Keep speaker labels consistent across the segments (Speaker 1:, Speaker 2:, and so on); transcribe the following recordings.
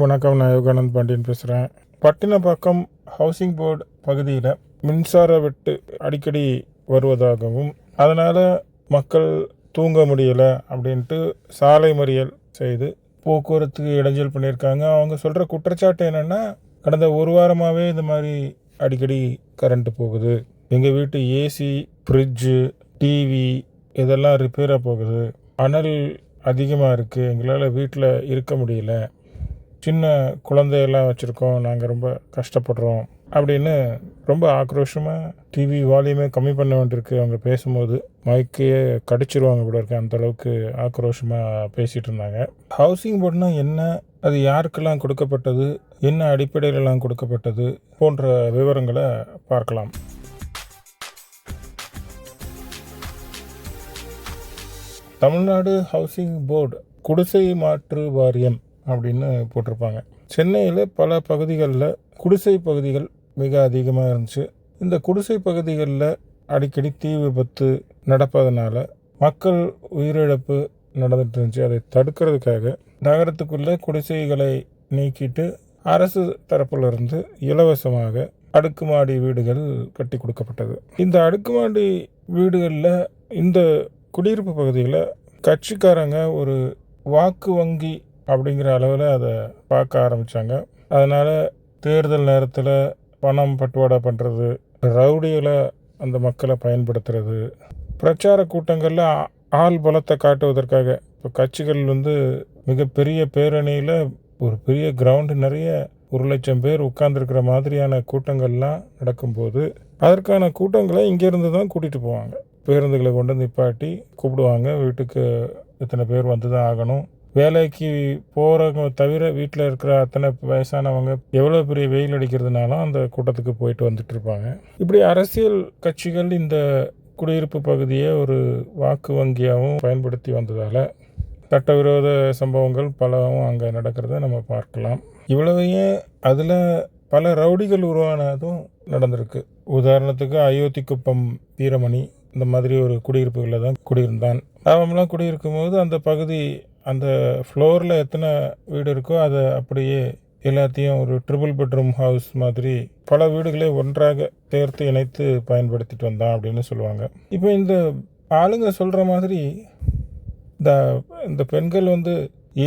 Speaker 1: வணக்கம் நான் யோகானந்த் பாண்டியன் பேசுகிறேன் பட்டினப்பாக்கம் ஹவுசிங் போர்டு பகுதியில் மின்சார வெட்டு அடிக்கடி வருவதாகவும் அதனால் மக்கள் தூங்க முடியலை அப்படின்ட்டு சாலை மறியல் செய்து போக்குவரத்துக்கு இடைஞ்சல் பண்ணியிருக்காங்க. அவங்க சொல்கிற குற்றச்சாட்டு என்னென்னா கடந்த ஒரு வாரமாகவே இந்த மாதிரி அடிக்கடி கரண்ட்டு போகுது. எங்கள் வீட்டு ஏசி ஃப்ரிட்ஜு டிவி இதெல்லாம் ரிப்பேராக போகுது. அனல் அதிகமாக இருக்குது எங்களால் வீட்டில் இருக்க முடியல. சின்ன குழந்தையெல்லாம் வச்சுருக்கோம் நாங்கள் ரொம்ப கஷ்டப்படுறோம் அப்படின்னு ரொம்ப ஆக்ரோஷமாக டிவி வால்யூமே கம்மி பண்ண வேண்டியிருக்கு. அவங்க பேசும்போது மைக்கையே கடிச்சிருவாங்க கூட இருக்கு. அந்த அளவுக்கு ஆக்ரோஷமாக பேசிகிட்டு இருந்தாங்க. ஹவுசிங் போர்டுனா என்ன? அது யாருக்கெல்லாம் கொடுக்கப்பட்டது? என்ன அடிப்படையிலலாம் கொடுக்கப்பட்டது? போன்ற விவரங்களை பார்க்கலாம். தமிழ்நாடு ஹவுசிங் போர்டு குடிசை மாற்று வாரியம் அப்படின்னு போட்டிருப்பாங்க. சென்னையில் பல பகுதிகளில் குடிசை பகுதிகள் மிக அதிகமாக இருந்துச்சு. இந்த குடிசை பகுதிகளில் அடிக்கடி தீ விபத்து நடப்பதனால மக்கள் உயிரிழப்பு நடந்துட்டு இருந்துச்சு. அதை தடுக்கிறதுக்காக நகரத்துக்குள்ளே குடிசைகளை நீக்கிட்டு அரசு தரப்பிலிருந்து இலவசமாக அடுக்குமாடி வீடுகள் கட்டி கொடுக்கப்பட்டது. இந்த அடுக்குமாடி வீடுகளில் இந்த குடியிருப்பு பகுதியில் கட்சிக்காரங்க ஒரு வாக்கு வங்கி அப்படிங்கிற அளவில் அதை பார்க்க ஆரம்பித்தாங்க அதனால் தேர்தல் நேரத்தில் பணம் பட்டுவாடா பண்ணுறது ரவுடிகளை அந்த மக்களை பயன்படுத்துறது பிரச்சார கூட்டங்களில் ஆ- ஆள் பலத்தை காட்டுவதற்காக இப்போ கட்சிகள் வந்து மிகப்பெரிய பேரணியில் ஒரு பெரிய கிரவுண்டு நிறைய ஒரு லட்சம் பேர் உட்கார்ந்துருக்கிற மாதிரியான கூட்டங்கள்லாம் நடக்கும்போது அதற்கான கூட்டங்களை இங்கேருந்து தான் கூட்டிகிட்டு போவாங்க. பேருந்துகளை கொண்டு வந்து நிப்பாட்டி கூப்பிடுவாங்க. வீட்டுக்கு இத்தனை பேர் வந்து தான் ஆகணும். வேலைக்கு போகிறவங்க தவிர வீட்டில் இருக்கிற அத்தனை வயசானவங்க எவ்வளோ பெரிய வெயில் அடிக்கிறதுனாலும் அந்த கூட்டத்துக்கு போயிட்டு வந்துட்டு இருப்பாங்க. இப்படி அரசியல் கட்சிகள் இந்த குடியிருப்பு பகுதியை ஒரு வாக்கு வங்கியாகவும் பயன்படுத்தி வந்ததால் சட்டவிரோத சம்பவங்கள் பலவும் அங்கே நடக்கிறத நம்ம பார்க்கலாம். இவ்வளவையும் அதில் பல ரவுடிகள் உருவானதும் நடந்திருக்கு. உதாரணத்துக்கு அயோத்தி குப்பம் வீரமணி இந்த மாதிரி ஒரு குடியிருப்புகளில் தான் குடியிருந்தான். அவன்லாம் குடியிருக்கும் போது அந்த பகுதி அந்த ஃப்ளோரில் எத்தனை வீடு இருக்கோ அதை அப்படியே எல்லாத்தையும் ஒரு ட்ரிபிள் பெட்ரூம் ஹவுஸ் மாதிரி பல வீடுகளை ஒன்றாக சேர்த்து இணைத்து பயன்படுத்திட்டு வந்தான் அப்படின்னு சொல்லுவாங்க. இப்போ இந்த ஆளுங்க சொல்கிற மாதிரி இந்த இந்த பெண்கள் வந்து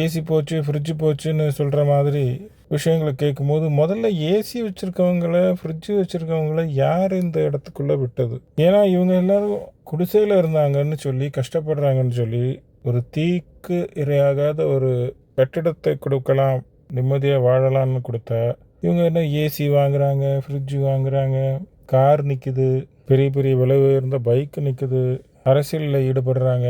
Speaker 1: ஏசி போச்சு ஃப்ரிட்ஜு போச்சுன்னு சொல்கிற மாதிரி விஷயங்களை கேட்கும்போது முதல்ல ஏசி வச்சுருக்கவங்கள ஃப்ரிட்ஜு வச்சுருக்கவங்கள யார் இந்த இடத்துக்குள்ளே விட்டது? ஏன்னா இவங்க எல்லாரும் குடிசையில் இருந்தாங்கன்னு சொல்லி கஷ்டப்படுறாங்கன்னு சொல்லி ஒரு தீக்கு இரையாகாத ஒரு கட்டிடத்தை கொடுக்கலாம் நிம்மதியாக வாழலாம்னு கொடுத்தா இவங்க என்ன ஏசி வாங்குறாங்க ஃப்ரிட்ஜு வாங்குறாங்க கார் நிற்குது பெரிய பெரிய விலை உயர்ந்த பைக் நிற்குது அரசியலில் ஈடுபடுறாங்க.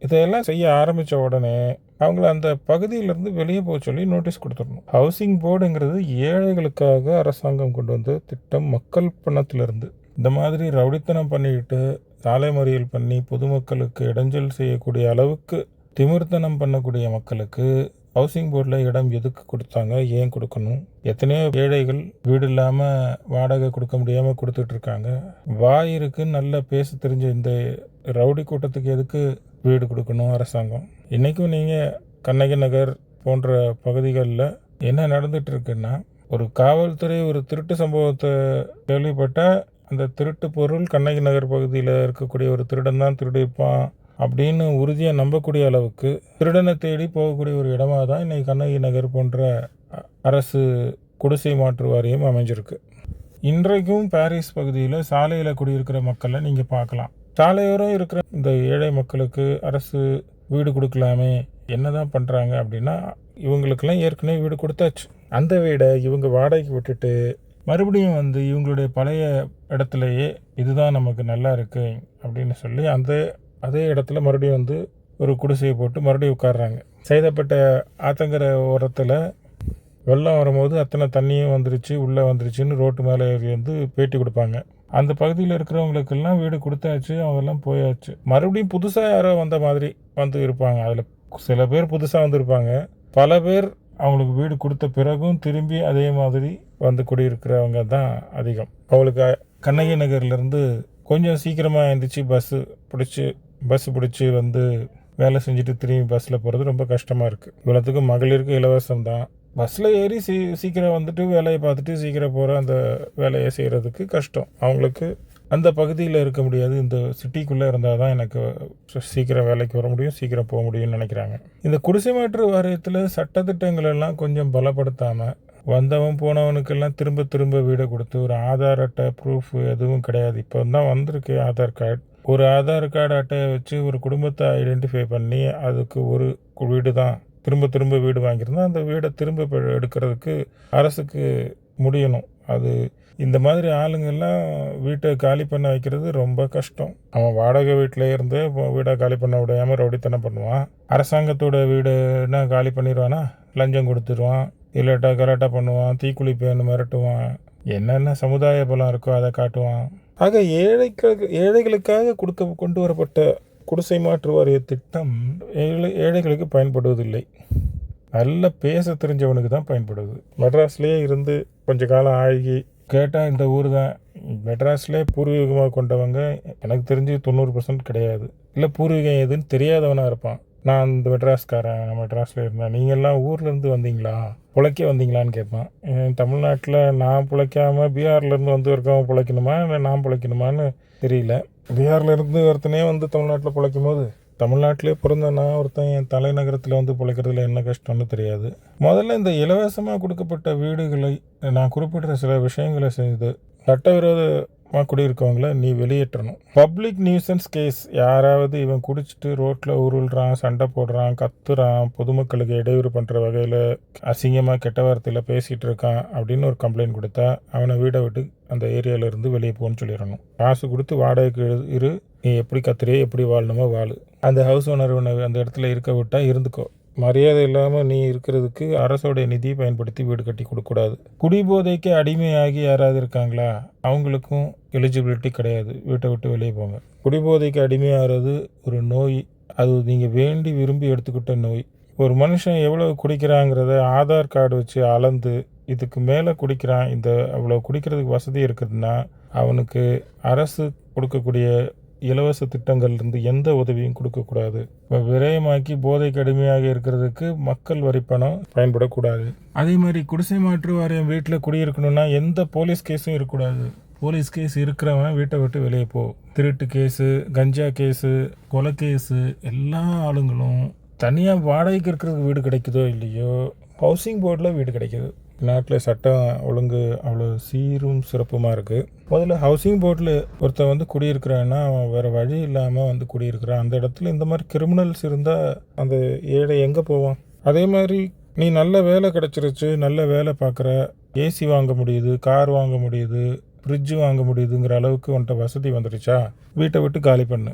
Speaker 1: இதையெல்லாம் செய்ய ஆரம்பித்த உடனே அவங்கள அந்த பகுதியிலேருந்து வெளியே போக சொல்லி நோட்டீஸ் கொடுத்துடணும். ஹவுசிங் போர்டுங்கிறது ஏழைகளுக்காக அரசாங்கம் கொண்டு வந்த திட்டம் மக்கள் பணத்திலிருந்து. இந்த மாதிரி ரவுடித்தனம் பண்ணிக்கிட்டு சாலை மறியல் பண்ணி பொதுமக்களுக்கு இடைஞ்சல் செய்யக்கூடிய அளவுக்கு திமிர்த்தனம் பண்ணக்கூடிய மக்களுக்கு ஹவுசிங் போர்டில் இடம் எதுக்கு கொடுத்தாங்க ஏன் கொடுக்கணும்? எத்தனையோ ஏழைகள் வீடு இல்லாமல் வாடகை கொடுக்க முடியாமல் கொடுத்துட்டு இருக்காங்க. வாய் இருக்கு நல்லா பேச தெரிஞ்ச இந்த ரவுடி கூட்டத்துக்கு எதுக்கு வீடு கொடுக்கணும் அரசாங்கம்? இன்றைக்கும் நீங்கள் கண்ணகி நகர் போன்ற பகுதிகளில் என்ன நடந்துட்டு இருக்குன்னா ஒரு காவல்துறை ஒரு திருட்டு சம்பவத்தை கேள்விப்பட்டால் அந்த திருட்டு பொருள் கண்ணகி நகர் பகுதியில் இருக்கக்கூடிய ஒரு திருடன் தான் திருடியிருப்பான் அப்படின்னு உறுதியாக நம்பக்கூடிய அளவுக்கு திருடனை தேடி போகக்கூடிய ஒரு இடமா தான் இன்றைக்கி கண்ணகி நகர் போன்ற அ- அரசு குடிசை மாற்று வாரியம் அமைஞ்சிருக்கு. இன்றைக்கும் பாரிஸ் பகுதியில் சாலையில் குடியிருக்கிற மக்களை நீங்கள் பார்க்கலாம். சாலையோரம் இருக்கிற இந்த ஏழை மக்களுக்கு அரசு வீடு கொடுக்கலாமே என்ன தான் பண்ணுறாங்க அப்படின்னா இவங்களுக்கெல்லாம் ஏற்கனவே வீடு கொடுத்தாச்சு. அந்த வீடை இவங்க வாடகைக்கு விட்டுட்டு மறுபடியும் வந்து இவங்களுடைய பழைய இடத்துலையே இதுதான் நமக்கு நல்லா இருக்கு அப்படின்னு சொல்லி அந்த அதே இடத்துல மறுபடியும் வந்து ஒரு குடிசையை போட்டு மறுபடியும் உட்கார்றாங்க. செய்தப்பட்ட ஆத்தங்கரை ஓரத்தில் வெள்ளம் வரும்போது அத்தனை தண்ணியும் வந்துருச்சு உள்ளே வந்துருச்சுன்னு ரோட்டு மேலே ஏறி வந்து பேட்டி கொடுப்பாங்க. அந்த பகுதியில் இருக்கிறவங்களுக்கெல்லாம் வீடு கொடுத்தாச்சு அவங்கெல்லாம் போயாச்சு. மறுபடியும் புதுசாக யாரோ வந்த மாதிரி வந்து இருப்பாங்க. அதில் சில பேர் புதுசாக வந்திருப்பாங்க. பல பேர் அவங்களுக்கு வீடு கொடுத்த பிறகும் திரும்பி அதே மாதிரி வந்து குடியிருக்கிறவங்க தான் அதிகம். அவளுக்கு கண்ணகி நகர்லேருந்து கொஞ்சம் சீக்கிரமாக எழுந்திரிச்சு பஸ்ஸு பிடிச்சி பஸ் பிடிச்சி வந்து வேலை செஞ்சுட்டு திரும்பி பஸ்ஸில் போகிறது ரொம்ப கஷ்டமாக இருக்குது இவ்வளோத்துக்கு மகளிருக்கு இலவசம் தான். பஸ்ஸில் ஏறி சீ சீக்கிரம் வந்துட்டு வேலையை பார்த்துட்டு சீக்கிரம் போகிற அந்த வேலையை செய்கிறதுக்கு கஷ்டம். அவங்களுக்கு அந்த பகுதியில் இருக்க முடியாது. இந்த சிட்டிக்குள்ளே இருந்தால் தான் எனக்கு சீக்கிரம் வேலைக்கு வர முடியும் சீக்கிரம் போக முடியும்னு நினைக்கிறாங்க. இந்த குடிசை மாற்று வாரியத்தில் சட்டத்திட்டங்கள் எல்லாம் கொஞ்சம் பலப்படுத்தாமல் வந்தவன் போனவனுக்கெல்லாம் திரும்ப திரும்ப வீடை கொடுத்து ஒரு ஆதார் அட்டை ப்ரூஃப் எதுவும் கிடையாது. இப்போ தான் வந்திருக்கு ஆதார் கார்டு ஒரு ஆதார் கார்டு அட்டையை வச்சு ஒரு குடும்பத்தை ஐடென்டிஃபை பண்ணி அதுக்கு ஒரு வீடு தான் திரும்ப திரும்ப வீடு வாங்கியிருந்தா அந்த வீடை திரும்ப எடுக்கிறதுக்கு அரசுக்கு முடியணும். அது இந்த மாதிரி ஆளுங்கெல்லாம் வீட்டை காலி பண்ண வைக்கிறது ரொம்ப கஷ்டம். அவன் வாடகை வீட்டில் இருந்து வீடை காலி பண்ண விடாமல் ரவுடித்தனம் பண்ணுவான். அரசாங்கத்தோட வீடுனா காலி பண்ணிடுவானா? லஞ்சம் கொடுத்துருவான். இல்லாட்டா கலாட்டா பண்ணுவான். தீக்குளிப்பேன்னு மிரட்டுவான். என்னென்ன சமுதாய பலம் இருக்கோ அதை காட்டுவான். ஆக ஏழைகளுக்கு ஏழைகளுக்காக கொடுக்க கொண்டு வரப்பட்ட குடிசை மாற்று வாரிய திட்டம் ஏழை ஏழைகளுக்கு பயன்படுவதில்லை. நல்ல பேச தெரிஞ்சவனுக்கு தான் பயன்படுது. மெட்ராஸ்லேயே இருந்து கொஞ்ச காலம் ஆகி கேட்டால் இந்த ஊர் தான். மெட்ராஸ்லேயே பூர்வீகமாக கொண்டவங்க எனக்கு தெரிஞ்சு தொண்ணூறு பர்சன்ட் கிடையாது. இல்லை பூர்வீகம் எதுன்னு தெரியாதவனாக இருப்பான். நான் இந்த மெட்ராஸ்காரன் மெட்ராஸில் இருந்தேன். நீங்கள்லாம் ஊர்லேருந்து வந்தீங்களா? பிழைக்க வந்தீங்களான்னு கேட்பான். தமிழ்நாட்டில் நான் பிழைக்காமல் பீகார்லேருந்து வந்து இருக்கவன் பிழைக்கணுமா? இல்லை நான் பிழைக்கணுமான்னு தெரியல. பீகார்லேருந்து ஒருத்தனே வந்து தமிழ்நாட்டில் பிழைக்கும் போது தமிழ்நாட்டிலே பிறந்த நான் ஒருத்தன் என் தலைநகரத்தில் வந்து பிழைக்கிறதுல என்ன கஷ்டம்னு தெரியாது. முதல்ல இந்த இலவசமாக கொடுக்கப்பட்ட வீடுகளை நான் குறிப்பிடுற சில விஷயங்களை செய்து சட்டவிரோதமாக குடியிருக்கவங்கள நீ வெளியேற்றணும். பப்ளிக் நியூசன்ஸ் கேஸ் யாராவது இவன் குடிச்சிட்டு ரோட்டில் உருள்றான் சண்டை போடுறான் கத்துறான் பொதுமக்களுக்கு இடையூறு பண்ணுற வகையில் அசிங்கமாக கெட்ட வார்த்தையில் பேசிகிட்டு இருக்கான் அப்படின்னு ஒரு கம்ப்ளைண்ட் கொடுத்தா அவனை வீடை விட்டு அந்த ஏரியாவிலேருந்து வெளியே போகணும்னு சொல்லிடணும். காசு கொடுத்து வாடகைக்கு இரு- இரு நீ எப்படி கத்துறியே எப்படி வாழணுமோ வாழு. அந்த ஹவுஸ் ஓனர் உன்னை அந்த இடத்துல இருக்க விட்டா இருந்துக்கோ. மரியாதை இல்லாமல் நீ இருக்கிறதுக்கு அரசோடைய நிதியை பயன்படுத்தி வீடு கட்டி கொடுக்கக்கூடாது குடிபோதைக்கு அடிமையாகி யாராவது இருக்காங்களா? அவங்களுக்கும் எலிஜிபிலிட்டி கிடையாது. வீட்டை விட்டு வெளியே போங்க. குடிபோதைக்கு அடிமையாகிறது ஒரு நோய். அது நீங்கள் வேண்டி விரும்பி எடுத்துக்கிட்ட நோய். ஒரு மனுஷன் எவ்வளோ குடிக்கிறாங்கிறத ஆதார் கார்டு வச்சு அளந்து இதுக்கு மேலே குடிக்கிறான். இந்த அவ்வளோ குடிக்கிறதுக்கு வசதி இருக்குதுன்னா அவனுக்கு அரசு கொடுக்கக்கூடிய இலவச திட்டங்கள்லேருந்து எந்த உதவியும் கொடுக்கக்கூடாது. இப்போ விரயமாக்கி போதை கடுமையாக இருக்கிறதுக்கு மக்கள் வரி பணம் பயன்படக்கூடாது. அதே மாதிரி குடிசை மாற்று வாரியம் வீட்டில் குடியிருக்கணும்னா எந்த போலீஸ் கேஸும் இருக்கக்கூடாது. போலீஸ் கேஸ் இருக்கிறவன் வீட்டை விட்டு வெளியே போ. திருட்டு கேஸு கஞ்சா கேஸு கொலை கேஸு எல்லா ஆளுங்களும் தனியாக வாடகைக்கு இருக்கிறதுக்கு வீடு கிடைக்குதோ இல்லையோ ஹவுசிங் போர்டில் வீடு கிடைக்கிது. நாட்டில் சட்டம் ஒழுங்கு அவ்வளோ சீரும் சிறப்புமாக இருக்குது முதல்ல ஹவுசிங் போர்டில் ஒருத்தன் வந்து குடியிருக்கிறான்னா அவன் வேறு வழி இல்லாமல் வந்து குடியிருக்கிறான். அந்த இடத்துல இந்த மாதிரி கிரிமினல்ஸ் இருந்தால் அந்த ஏழை எங்கே போவான்? அதே மாதிரி நீ நல்ல வேலை கிடச்சிருச்சு நல்ல வேலை பார்க்குற ஏசி வாங்க முடியுது கார் வாங்க முடியுது ஃப்ரிட்ஜ் வாங்க முடியுதுங்கிற அளவுக்கு உன்ட்ட வசதி வந்துடுச்சா வீட்டை விட்டு காலி பண்ணு.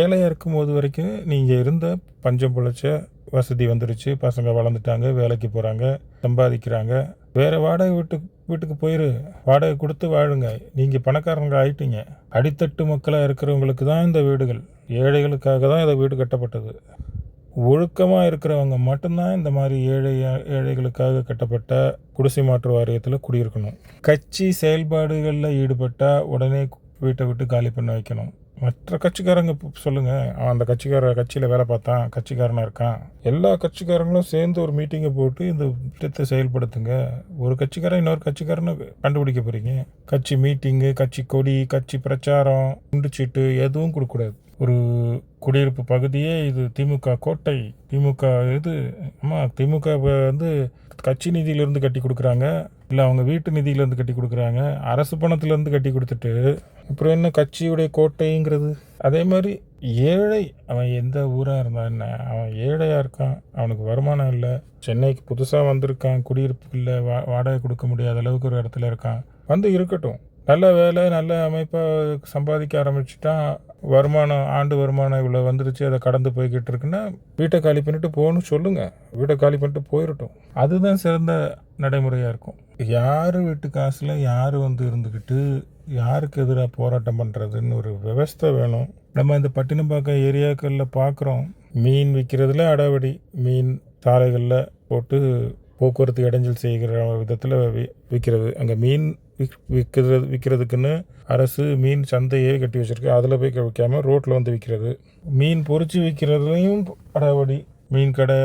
Speaker 1: ஏழையாக இருக்கும் போது வரைக்கும் நீங்கள் இருந்த பஞ்சம் பிழைச்ச வசதி வந்துடுச்சு பசங்க வளர்ந்துட்டாங்க வேலைக்கு போகிறாங்க சம்பாதிக்கிறாங்க. வேறு வாடகை வீட்டுக்கு வீட்டுக்கு போயிரு. வாடகை கொடுத்து வாழுங்க. நீங்கள் பணக்காரங்க ஆயிட்டீங்க. அடித்தட்டு மக்களாக இருக்கிறவங்களுக்கு தான் இந்த வீடுகள். ஏழைகளுக்காக தான் இந்த வீடு கட்டப்பட்டது. ஒழுக்கமாக இருக்கிறவங்க மட்டும்தான் இந்த மாதிரி ஏழை ஏழைகளுக்காக கட்டப்பட்ட குடிசை மாற்று வாரியத்தில் குடியிருக்கணும். கட்சி செயல்பாடுகளில் ஈடுபட்டால் உடனே வீட்டை விட்டு காலி பண்ண வைக்கணும். மற்ற கட்சிக்காரங்க சொல்லுங்கள் அவன் அந்த கட்சிக்கார கட்சியில் வேலை பார்த்தான் கட்சிக்காரனாக இருக்கான். எல்லா கட்சிக்காரங்களும் சேர்ந்து ஒரு மீட்டிங்கை போட்டு இந்த திட்டத்தை செயல்படுத்துங்க. ஒரு கட்சிக்காரன் இன்னொரு கட்சிக்காரனை கண்டுபிடிக்க போகிறீங்க கட்சி மீட்டிங்கு கட்சி கொடி கட்சி பிரச்சாரம் குண்டு சீட்டு எதுவும் கொடுக்கக்கூடாது. ஒரு குடியிருப்பு பகுதியே இது திமுக கோட்டை. திமுக இது ஆமாம் திமுக வந்து கட்சி நிதியிலேருந்து கட்டி கொடுக்குறாங்க. இல்லை அவங்க வீட்டு நிதியிலேருந்து கட்டி கொடுக்குறாங்க. அரசு பணத்துலேருந்து கட்டி கொடுத்துட்டு அப்புறம் என்ன கட்சியுடைய கோட்டைங்கிறது? அதே மாதிரி ஏழை அவன் எந்த ஊராக இருந்தான் என்ன? அவன் ஏழையாக இருக்கான். அவனுக்கு வருமானம் இல்லை. சென்னைக்கு புதுசாக வந்திருக்கான். குடியிருப்பு இல்லை. வா வாடகை கொடுக்க முடியாத அளவுக்கு ஒரு இடத்துல இருக்கான். வந்து இருக்கட்டும். நல்ல வேலை நல்ல அமைப்பாக சம்பாதிக்க ஆரம்பிச்சிட்டான். வருமானம் ஆண்டு வருமானம் இவ்வளோ வந்துருச்சு அதை கடந்து போய்கிட்டு இருக்குன்னா வீட்டை காலி பண்ணிட்டு போகணும் சொல்லுங்கள் வீட்டை காலி பண்ணிட்டு போயிடட்டும் அதுதான் சிறந்த நடைமுறையாக இருக்கும். யார் வீட்டு காசில் யார் வந்து இருந்துக்கிட்டு யாருக்கு எதிராக போராட்டம் பண்ணுறதுன்னு ஒரு விவஸ்தை வேணும். நம்ம இந்த பட்டினப்பாக்கம் ஏரியாக்களில் பார்க்குறோம் மீன் விற்கிறதுல அடாவடி மீன் சாலைகளில் போட்டு போக்குவரத்து இடைஞ்சல் செய்கிற விதத்தில் விற்கிறது அங்கே மீன் விக் விற்கிறது விற்கிறதுக்குன்னு அரசு மீன் சந்தையே கட்டி வச்சுருக்கு. அதில் போய் வைக்காமல் ரோட்டில் வந்து விற்கிறது மீன் பொறிச்சு விற்கிறதுலையும் அடாவடி. மீன் கடை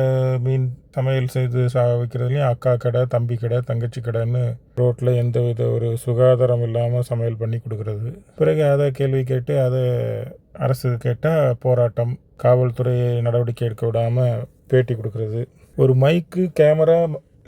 Speaker 1: மீன் சமையல் செய்து சா வைக்கிறதுலையும் அக்கா கடை தம்பி கடை தங்கச்சி கடைன்னு ரோட்டில் எந்த வித ஒரு சுகாதாரம் இல்லாமல் சமையல் பண்ணி கொடுக்குறது. பிறகு அதை கேள்வி கேட்டு அதை அரசு கேட்டால் போராட்டம். காவல்துறை நடவடிக்கை எடுக்க விடாமல் பேட்டி கொடுக்குறது. ஒரு மைக்கு கேமரா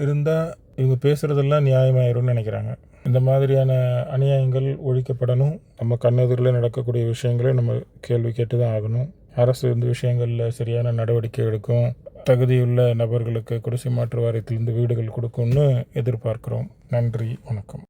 Speaker 1: இருந்தால் இவங்க பேசுகிறதெல்லாம் நியாயமாயிரும்னு நினைக்கிறாங்க. இந்த மாதிரியான அநியாயங்கள் ஒழிக்கப்படணும். நம்ம கண்ணெதிரில் நடக்கக்கூடிய விஷயங்களை நம்ம கேள்வி கேட்டு தான் ஆகணும். அரசு இந்த விஷயங்களில் சரியான நடவடிக்கை எடுக்கும். தகுதியுள்ள நபர்களுக்கு குடிசை மாற்று வாரியத்திலிருந்து வீடுகள் கொடுக்கும்னு எதிர்பார்க்குறோம். நன்றி வணக்கம்.